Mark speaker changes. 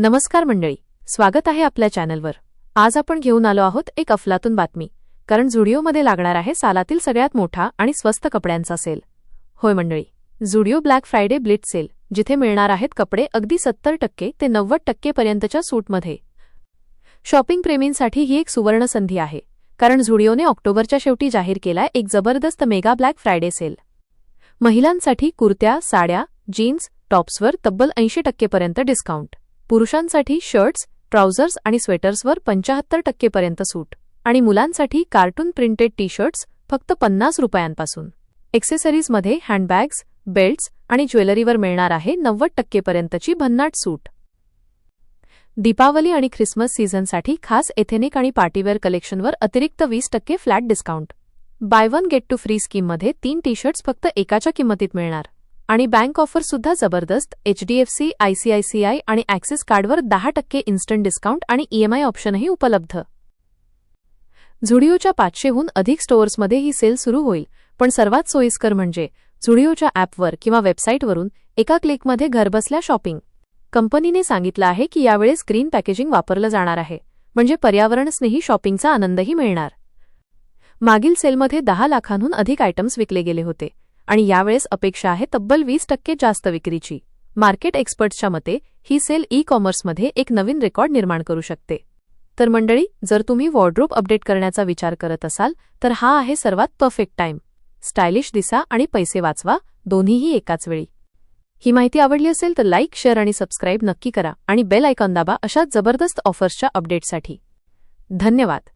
Speaker 1: नमस्कार मंडळी स्वागत आहे आपल्या चॅनलवर. आज आपण घेऊन आलो आहोत एक अफलातून बातमी कारण झुडिओमध्ये लागणार आहे सालातील सगळ्यात मोठा आणि स्वस्त कपड्यांचा सेल. होय मंडळी झुडिओ ब्लॅक फ्रायडे ब्लिट सेल जिथे मिळणार आहेत कपडे अगदी सत्तर टक्के ते नव्वद टक्केपर्यंतच्या सूटमध्ये. शॉपिंग प्रेमींसाठी ही एक सुवर्ण संधी आहे कारण झुडिओने ऑक्टोबरच्या शेवटी जाहीर केलाय एक जबरदस्त मेगा ब्लॅक फ्रायडे सेल. महिलांसाठी कुर्त्या साड्या जीन्स टॉप्सवर तब्बल ऐंशी टक्केपर्यंत डिस्काउंट. पुरुषांसाठी शर्ट्स ट्राउझर्स आणि स्वेटर्सवर पंचाहत्तर टक्केपर्यंत सूट आणि मुलांसाठी कार्टून प्रिंटेड टी शर्ट्स फक्त पन्नास रुपयांपासून. एक्सेसरीजमध्ये हँडबॅग्स बेल्ट्स आणि ज्वेलरीवर मिळणार आहे नव्वद टक्केपर्यंतची भन्नाट सूट. दीपावली आणि ख्रिसमस सीझनसाठी खास एथेनिक आणि पार्टीवेअर कलेक्शनवर अतिरिक्त वीस टक्के flat discount. Buy one get two free स्कीममध्ये तीन टी शर्ट्स फक्त एकाच्या किंमतीत मिळणार. आणि बँक ऑफर सुद्धा जबरदस्त एचडीएफसी आयसीआयसीआय आणि ॲक्सिस कार्डवर दहा टक्के इन्स्टंट डिस्काउंट आणि ईएमआय ऑप्शनही उपलब्ध. झुडिओच्या पाचशेहून अधिक स्टोअर्समध्ये ही सेल सुरू होईल पण सर्वात सोयीस्कर म्हणजे झुडिओच्या ॲपवर किंवा वेबसाईटवरून एका क्लिकमध्ये घरबसल्या शॉपिंग. कंपनीने सांगितलं आहे की यावेळेस ग्रीन पॅकेजिंग वापरलं जाणार आहे म्हणजे पर्यावरणस्नेही शॉपिंगचा आनंदही मिळणार. मागील सेलमध्ये दहा लाखांहून अधिक आयटम्स विकले गेले होते आणि यावेळेस अपेक्षा आहे तब्बल वीस टक्के जास्त विक्रीची. मार्केट एक्सपर्ट्सच्या मते ही सेल ई कॉमर्समध्ये एक नवीन रेकॉर्ड निर्माण करू शकते. तर मंडळी जर तुम्ही वॉर्ड्रोब अपडेट करण्याचा विचार करत असाल तर हा आहे सर्वात परफेक्ट टाइम. स्टायलिश दिसा आणि पैसे वाचवा दोन्हीही एकाच वेळी. ही माहिती आवडली असेल तर लाईक शेअर आणि सबस्क्राईब नक्की करा आणि बेल आयकॉन दाबा अशा जबरदस्त ऑफर्सच्या अपडेटसाठी. धन्यवाद!